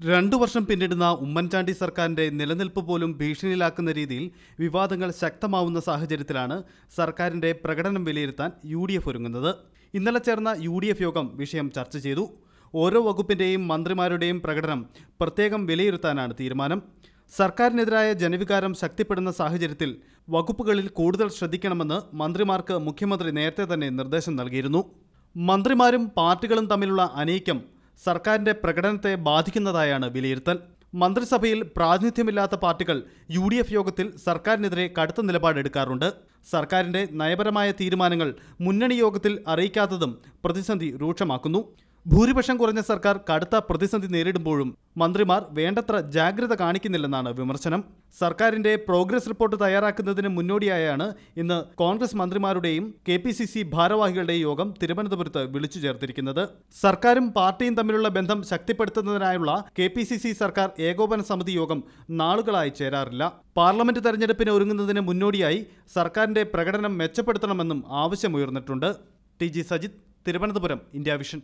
രണ്ടു വർഷം പിന്നിടുന്ന ഉമ്മൻചാണ്ടി സർക്കാരിന്റെ നിലനിൽപ്പ് പോലും ഭീഷണിയിലാക്കുന്ന രീതിയിൽ വിവാദങ്ങൾ ശക്തമാവുന്ന സാഹചര്യത്തിലാണ് സർക്കാരിന്റെ പ്രകടനം വിലയിരുത്താൻ യു ഡി എഫ് ഒരുങ്ങുന്നത്. ഇന്നലെ ചേർന്ന യു ഡി എഫ് യോഗം വിഷയം ചർച്ച ചെയ്തു. ഓരോ വകുപ്പിന്റെയും മന്ത്രിമാരുടെയും പ്രകടനം പ്രത്യേകം വിലയിരുത്താനാണ് തീരുമാനം. സർക്കാരിനെതിരായ ജനവികാരം ശക്തിപ്പെടുന്ന സാഹചര്യത്തിൽ വകുപ്പുകളിൽ കൂടുതൽ ശ്രദ്ധിക്കണമെന്ന് മന്ത്രിമാർക്ക് മുഖ്യമന്ത്രി നേരത്തെ തന്നെ നിർദ്ദേശം നൽകിയിരുന്നു. മന്ത്രിമാരും പാർട്ടികളും തമ്മിലുള്ള അനൈക്യം സർക്കാരിന്റെ പ്രകടനത്തെ ബാധിക്കുന്നതായാണ് വിലയിരുത്തൽ. മന്ത്രിസഭയിൽ പ്രാതിനിധ്യമില്ലാത്ത പാർട്ടികൾ യു ഡി എഫ് യോഗത്തിൽ സർക്കാരിനെതിരെ കടുത്ത നിലപാടെടുക്കാറുണ്ട് സർക്കാരിന്റെ നയപരമായ തീരുമാനങ്ങൾ മുന്നണി യോഗത്തിൽ അറിയിക്കാത്തതും പ്രതിസന്ധി രൂക്ഷമാക്കുന്നു. ഭൂരിപക്ഷം കുറഞ്ഞ സർക്കാർ കടുത്ത പ്രതിസന്ധി നേരിടുമ്പോഴും മന്ത്രിമാർ വേണ്ടത്ര ജാഗ്രത കാണിക്കുന്നില്ലെന്നാണ് വിമർശനം. സർക്കാരിന്റെ പ്രോഗ്രസ് റിപ്പോർട്ട് തയ്യാറാക്കുന്നതിന് മുന്നോടിയായാണ് ഇന്ന് കോൺഗ്രസ് മന്ത്രിമാരുടെയും കെ പി സി സി ഭാരവാഹികളുടെയും യോഗം തിരുവനന്തപുരത്ത് വിളിച്ചു ചേർത്തിരിക്കുന്നത്. സർക്കാരും പാർട്ടിയും തമ്മിലുള്ള ബന്ധം ശക്തിപ്പെടുത്തുന്നതിനായുള്ള കെ പി സി സി സർക്കാർ ഏകോപന സമിതി യോഗം നാളുകളായി ചേരാറില്ല. പാർലമെന്റ് തെരഞ്ഞെടുപ്പിന് ഒരുങ്ങുന്നതിന് മുന്നോടിയായി സർക്കാരിന്റെ പ്രകടനം മെച്ചപ്പെടുത്തണമെന്നും ആവശ്യമുയർന്നിട്ടുണ്ട്. T G Sajith Thiruvananthapuram India vision